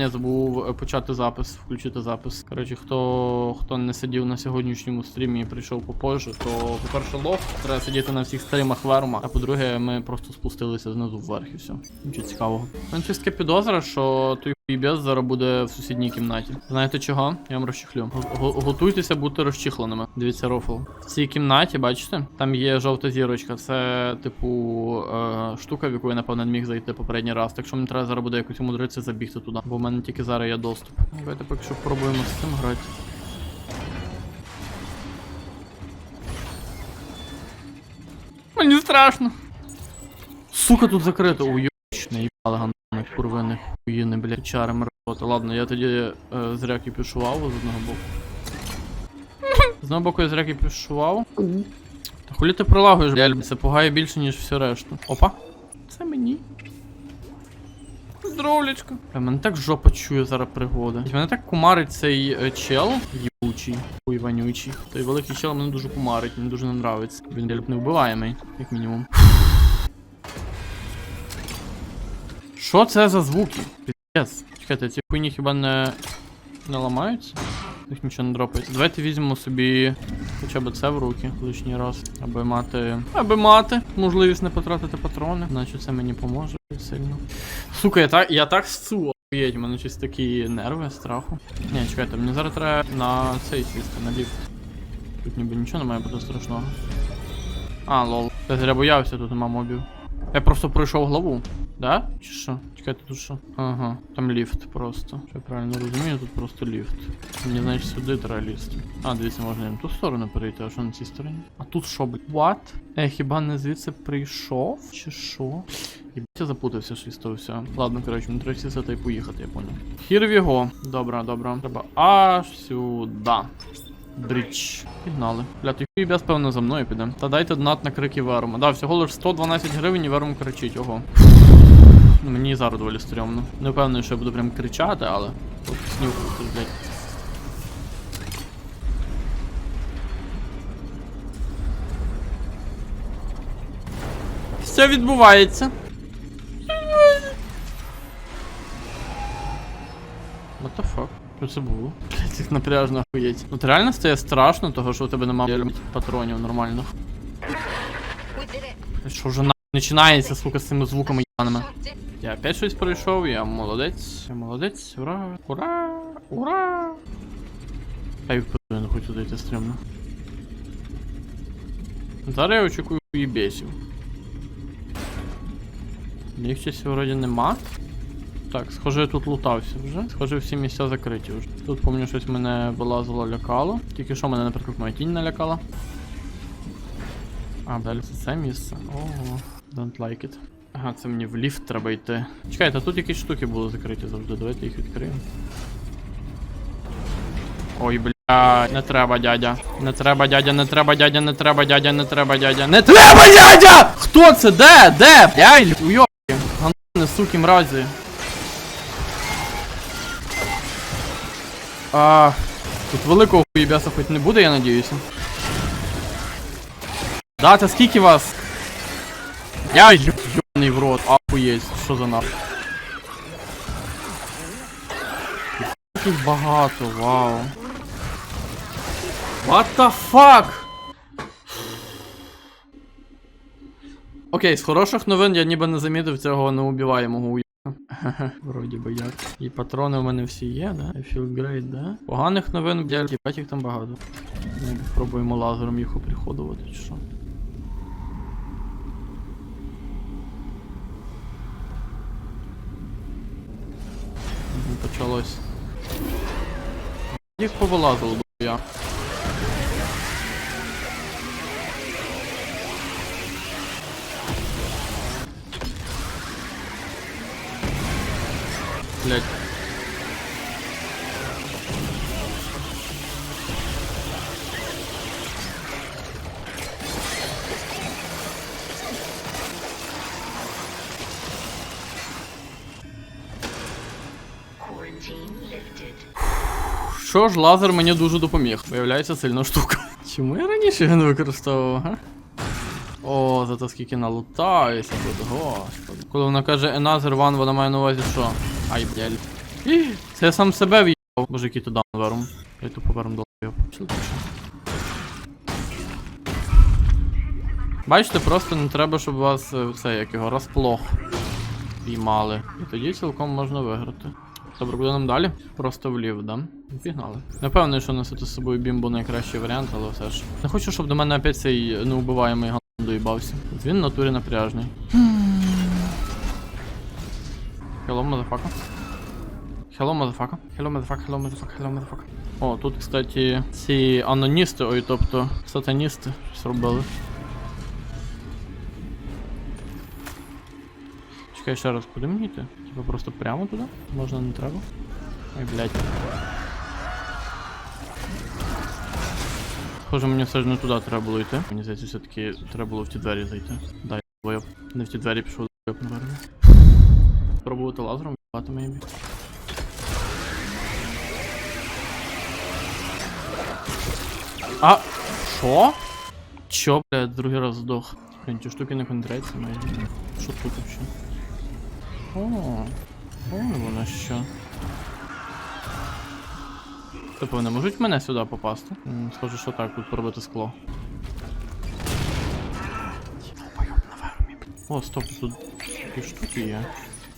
Я забув е, почати запис, включити запис. Коротше, хто хто не сидів на сьогоднішньому стрімі і прийшов попозже, то по-перше, лох, треба сидіти на всіх стрімах верма. А по-друге, ми просто спустилися знизу вверх і все. Нічого цікавого. Щось таке підозра, що той хуйбес зараз буде в сусідній кімнаті. Знаєте чого? Я вам розчехлю. Го- го- Готуйтеся бути розчехленими. Дивіться рофл. В цій кімнаті, бачите, там є жовта зірочка. Це, типу, е, штука, в яку я напевно не міг зайти попередній раз. Так що мені треба зараз буде якось умудритися забігти туди. Бо в мене тільки зараз є доступ. Давайте поки що пробуємо з цим грати. Мені страшно. Сука, тут закрито. Уйоч, не їбали гандони, курвини, хуїни, блядь, чари мразоти. Ладно, я тоді е, зря кіпішував з одного боку. З одного боку я зря кіпішував. Та хулі ти прилагуєш, блядь, це пугає більше, ніж все решта. Опа. Це мені. Здоровлячко. Бля, мене так жопа чує зараз пригоди. Мене так кумарить цей е, чел їбучий, хуй вонючий. Той великий чел мене дуже кумарить, мені дуже не нравиться. Він блядь, не вбиваємий, як мінімум. Що це за звуки? Піздец. Чекайте, ці хуйні хіба не. не ламаються? Їх нічого не дропається. Давайте візьмемо собі хоча б це в руки лишній раз. Аби мати. Аби мати можливість не потратити патрони. Значить це мені поможе сильно. Сука, я так, я так ссу, охуєть, у мене щось такі нерви, страху. Ні, чекайте, мені зараз треба на цей сісти, на ліфт. Тут ніби нічого не має бути страшного. А, лол. Я зря боявся, тут нема. Я просто пройшов главу. Да? Чи що? Чекайте, тут що? Ага, там ліфт просто. Що я правильно розумію, тут просто ліфт. Мені значить сюди треба лізти. А, дивіться, можна і на ту сторону перейти, а що на цій стороні? А тут що, блядь? What? Е, хіба не звідси прийшов? Чи що? Єбать, я запутався щось того всього. Ладно, коротше, мені треба сісти і поїхати, я понял. Here we go. Добре, добре. Треба аж сюди. Брідж. Пігнали. Бля, той хуй без певно за мною піде. Та дайте донат на крики Верма. Да, всього лиш 112 гривень і Верм кричить, ого. Мені зараз доволі стрьомно. Не впевнений, що я буду прям кричати, але. Снюхати, блядь. Що відбувається? Що це було? Блять, як напряжно охуєть. Ну, реально стає страшно, того що у тебе немає патронів нормальних. Що вже на починається, сука, з цими звуками янами. Я опять щось пройшов, я молодець, я молодець, ура, ура, ура. А їх я не хочу туди йти стрімно. Зараз я очікую бесів. Їх щось вроді нема. Так, схоже, я тут лутався вже. Схоже, всі місця закриті вже. Тут, помню, щось мене вилазило, лякало. Тільки що мене, наприклад, моя тінь налякала. А, далі це це місце. Ого, don't like it. Ага, це мені в ліфт треба йти. Чекайте, тут якісь штуки були закриті завжди. Давайте їх відкриємо. Ой, бля, не треба, дядя. Не треба, дядя, не треба, дядя, не треба, дядя, не треба, дядя. Не треба, дядя! Хто це? Де? Де? Блядь, уйобки. Гандони, суки, мразі. А, тут великого хуєбяса хоч не буде, я надіюся. Да, це скільки вас? Я йобаний в рот, ахуєть, що за нахуй. Таких багато, вау. What the fuck? Окей, з хороших новин я ніби не замітив цього неубиваємого уя. Вроді би як. І патрони в мене всі є, да? I feel great, да? Поганих новин, блядь, їбать їх там багато. Ми спробуємо лазером їх оприходувати, чи що. Почалось. Їх повилазило до я. Блять. Що ж, лазер мені дуже допоміг. Виявляється сильна штука. Чому я раніше його не використовував, га? О, зато скільки налутаюся тут, господи. Коли вона каже another one, вона має на увазі що? Ай, блядь. Це я сам себе в'їбав. Боже, який то даунвером. Я тупо верм долбив. Бачите, просто не треба, щоб вас е, це як його розплох піймали. І тоді цілком можна виграти. Добре, куди нам далі? Просто влів, да? Пігнали. Напевно, що носити з собою бімбу найкращий варіант, але все ж. Не хочу, щоб до мене опять цей неубиваємий доїбався. Він в натурі напряжний. Hello, motherfucker. Hello, motherfucker. Hello, motherfucker, hello, motherfucker, hello, motherfucker. О, тут, кстати, ці аноністи, ой, тобто сатаністи щось робили. Чекай ще раз, куди мені йти? Типа просто прямо туди? Можна не треба? Ой, блядь. Схоже, мені все ж не туди треба було йти. Мені здається, все-таки треба було в ті двері зайти. Дай, бойоб. Не в ті двері пішов, бойоб, наверное. Пробувати лазером, бати мейбі. А, що? Чо, блядь, другий раз здох. Блін, ті штуки не контраться, мейбі. Що тут вообще? О, о, воно що. Типу, вони можуть мене сюди попасти? Схоже, що так, тут пробити скло. О, стоп, тут такі штуки є.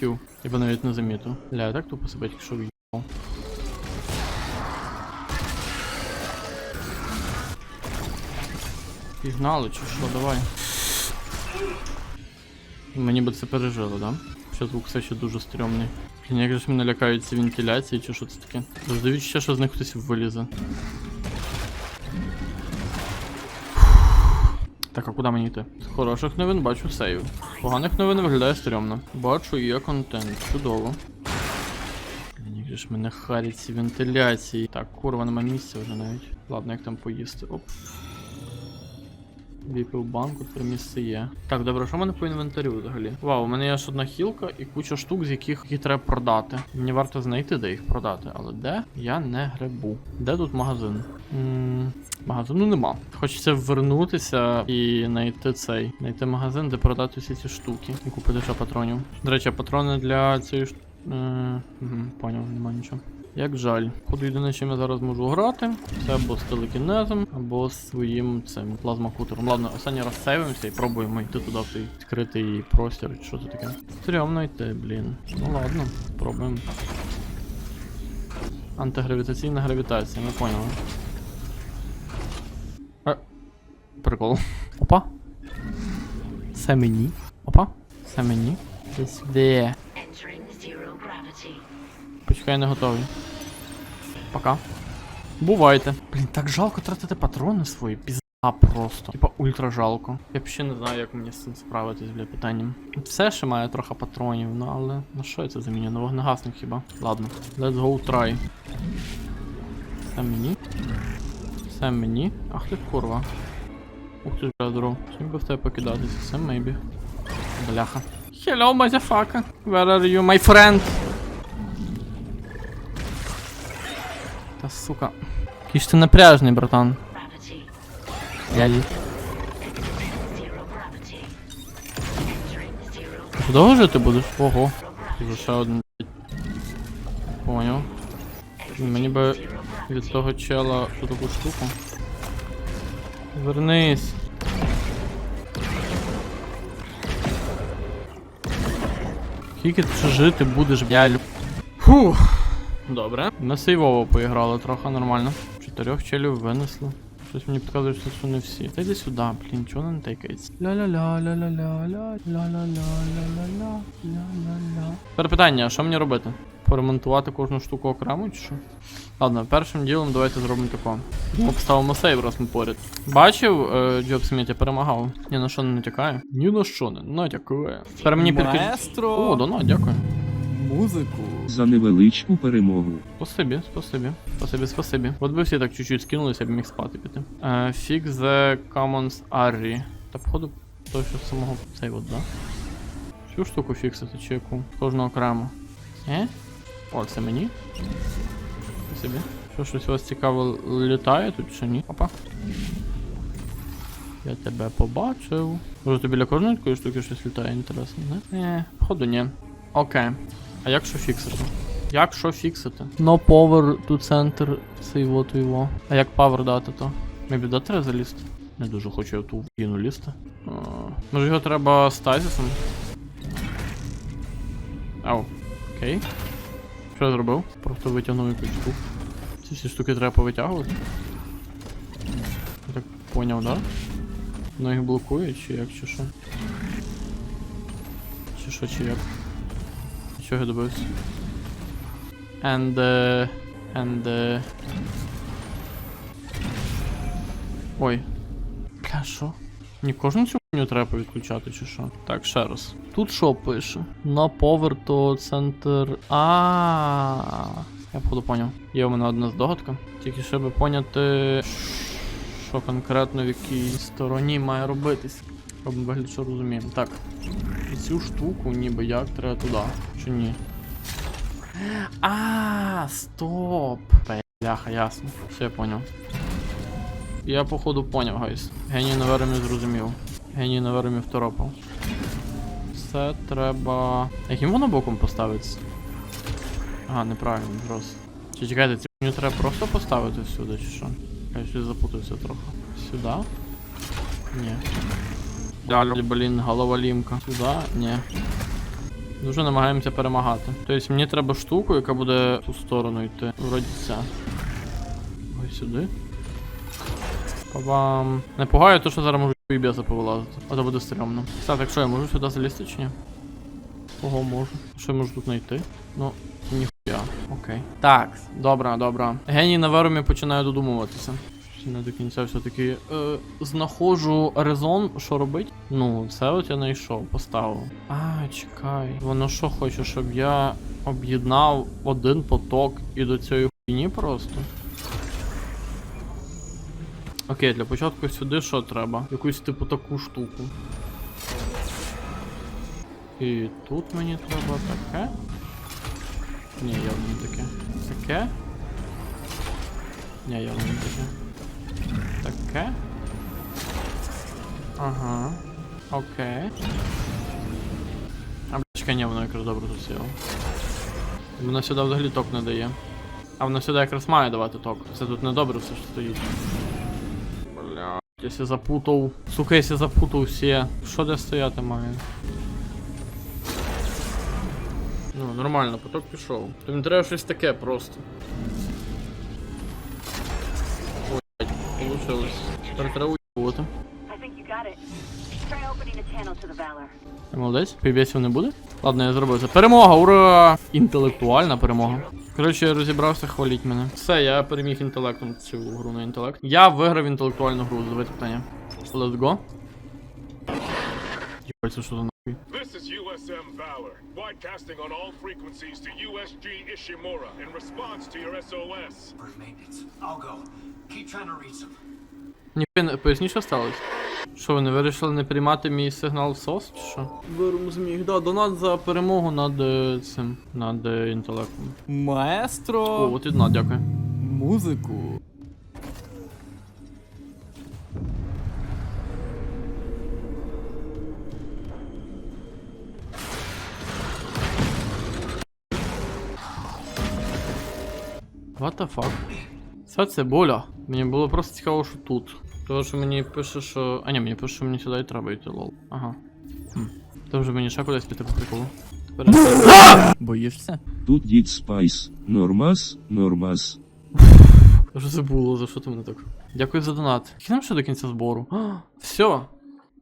Тю, я би навіть не замітив. Ля, я так тупо себе тільки що в'їбав. Пігнали, чи що, давай. Мені би це пережило, да? Ще звук все ще дуже стрьомний. Блін, як же мене лякають ці вентиляції, чи що це таке? Ще, що з них хтось вилізе. Так, а куди мені йти? З хороших новин бачу сейв. Поганих новин виглядає стрьомно. Бачу, є контент. Чудово. Як же ж мене харять ці вентиляції. Так, курва, нема місця вже навіть. Ладно, як там поїсти. Оп. Віпів банку, три місце є. Так, добре, що в мене по інвентарю взагалі? Вау, у мене є аж одна хілка і куча штук, з яких їх треба продати. Мені варто знайти, де їх продати, але де я не гребу. Де тут магазин? м магазину нема. Хочеться вернутися і знайти цей. Знайти магазин, де продати всі ці штуки. І купити ще патронів. До речі, патрони для цієї штуки. Е, угу, поняв, нема нічого. Як жаль. Ходу єдине, чим я зараз можу грати, це або з телекінезом, або з своїм цим плазмакутером. Ладно, останній раз сейвимося і пробуємо йти туди в той відкритий простір, чи що це таке. Стрьомно йти, блін. Ну ладно, спробуємо. Антигравітаційна гравітація, ми поняли. Е, прикол. Опа. Це мені. Опа. Це мені. Десь де. Я не готовий. Пока. Бувайте. Блін, так жалко тратити патрони свої. Пізда просто. Типа ультра жалко. Я ще не знаю, як мені з цим справитись, бля, питанням. Все ще має трохи патронів, ну але на що я це заміню? На вогнегасник хіба? Ладно. Let's go try. Це мені. Це мені. Ах ти курва. Ух ти ж здоров. Чим би в тебе покидатися? Це maybe. Бляха. Hello, motherfucker. Where are you, my friend? Та сука. Який ж ти напряжний, братан. Gravity. Я Zero gravity. Entering zero Ти довго жити будеш? Ого. Вже. Мені би від того чела ту таку штуку. Вернись. Скільки ти жити будеш, блядь? Фух. Добре. Ми сейвово поіграли трохи нормально. Чотирьох челів винесли. Щось мені підказує, що це не всі. Та йди сюди, блін, чого не тикається? Ля-ля-ля-ля-ля-ля-ля-ля-ля-ля-ля-ля. Тепер питання, що мені робити? Поремонтувати кожну штуку окремо чи що? Ладно, першим ділом давайте зробимо тако. Ми поставимо сейв, раз ми поряд. Бачив, е, Джоб Сміт, я перемагав. Ні на що не натякає. Ні на що не натякає. Тепер мені. Маестро, О, донат, дякую. Музику. за невеличку перемогу. Спасибі, спасибі. Спасибі, спасибі. От би всі так чуть-чуть скинулися, я б міг спати піти. Е, Fix the commons array. Та походу той, що самого цей от, да? Цю штуку фіксити чи яку? Кожну окремо. Е? О, це мені. Спасибі. Що щось у вас цікаво літає тут чи ні? Опа. Я тебе побачив. Може тобі біля кожної такої штуки щось літає, інтересно, не? Е, походу ні. Окей. А як що фіксити? Як що фіксити? No power to center цей вот його. А як power дати то? Мебі да треба залізти? Не дуже хочу я ту війну лізти. А, Може його треба стазісом? Ау. Окей. Що я зробив? Просто витягнув якусь штуку. Ці всі штуки треба повитягувати. Я так поняв, да? Воно їх блокує, чи як, чи що? Чи що, чи як? Чого я добився? And, uh, and, uh... Ой. Бля, що? Ні, кожну цю хуйню треба відключати, чи що? Так, ще раз. Тут що пише? На power то центр. А. Я походу поняв. Є у мене одна здогадка. Тільки щоб поняти, що конкретно в якій стороні має робитись. Робимо вигляд, що розуміємо. Так. І цю штуку ніби як треба туди. Чи ні? А, стоп. Бляха, ясно. Все я поняв. Я походу поняв, гайс. Геній на веремі зрозумів. Геній на веремі второпав. Це треба. Яким воно боком поставиться? Ага, неправильно, зрос. Чи чекайте, цю хуйню треба просто поставити сюди, чи що? Я щось запутався трохи. Сюди? Ні. Далі, блін, голова лімка. Сюди? Ні. Дуже намагаємося перемагати. Тобто мені треба штуку, яка буде в ту сторону йти. Вроді це. Ось сюди. Па-бам. Не пугаю, то що зараз можу і біса повилазити. А то буде стрьомно. Так, так що я можу сюди залізти чи ні? Ого, можу. Що я можу тут знайти? Ну, ніхуя. Окей. Так, добре, добре. Геній на верумі починає додумуватися. Ще Не до кінця все-таки е, знаходжу резон, що робить. Ну, це от я знайшов, поставив. А, чекай. Воно що хоче, щоб я об'єднав один поток і до цієї хуйні просто. Окей, для початку сюди що треба? Якусь типу таку штуку. І тут мені треба таке. Ні, явно не таке. Таке. Ні, явно не таке. Таке. Ага. Окей. А бачка, ні, воно якраз добре тут сіло. Воно сюди взагалі ток не дає. А воно сюди якраз має давати ток. Це тут недобре все, що стоїть. Бля. Якщо запутав. Сука, якщо запутав всі. Що де стояти має? Ну, нормально, поток пішов. Тобі треба щось таке просто. To the Valor. Ти молодець, півбесів не буде? Ладно, я зробив це. Перемога, ура! Інтелектуальна перемога. Коротше, я розібрався, хваліть мене. Все, я переміг інтелектом цю гру на інтелект. Я виграв інтелектуальну гру, задавайте питання. Let's go. Єбать, це що за нахуй? This is USM Valor, broadcasting on all frequencies to USG Ishimura in response to your SOS. Maintenance. I'll go. Keep trying to reach them. Ніхуя не поясні, що сталося? Що вони вирішили не приймати мій сигнал в СОС, чи що? Вирум зміг, да, донат за перемогу над е, цим, над е, інтелектом. О, от і донат, дякую. музику. What the fuck? Це цибуля. Мені було просто цікаво, що тут. Тому що мені пише, що. А ні, мені пише, що мені сюди і треба йти, лол. Ага. Хм. То вже мені ще кудись піти по приколу. Тепер я- Боїшся? Тут дід Спайс. Нормас, нормас. Що це було? За що ти мене так? Дякую за донат. Які нам ще до кінця збору? Все.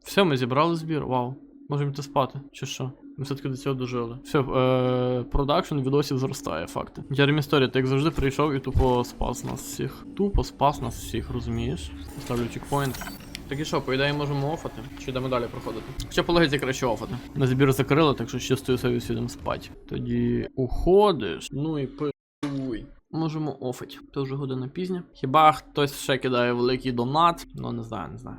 Все, ми зібрали збір. Вау. Можемо йти спати, чи що? Ми все-таки до цього дожили. Все, е, продакшн відосів зростає, факти. Jeremy Story, ти як завжди прийшов і тупо спас нас всіх. Тупо спас нас всіх, розумієш? Ставлю чекпоінт. Так і що, по ідеї можемо офати? Чи йдемо далі проходити? Хоча по логіці краще офати. На збір закрили, так що з чистою совістю йдемо спати. Тоді уходиш, ну і пи***уй. Можемо офить. Це вже година пізня. Хіба хтось ще кидає великий донат? Ну не знаю, не знаю.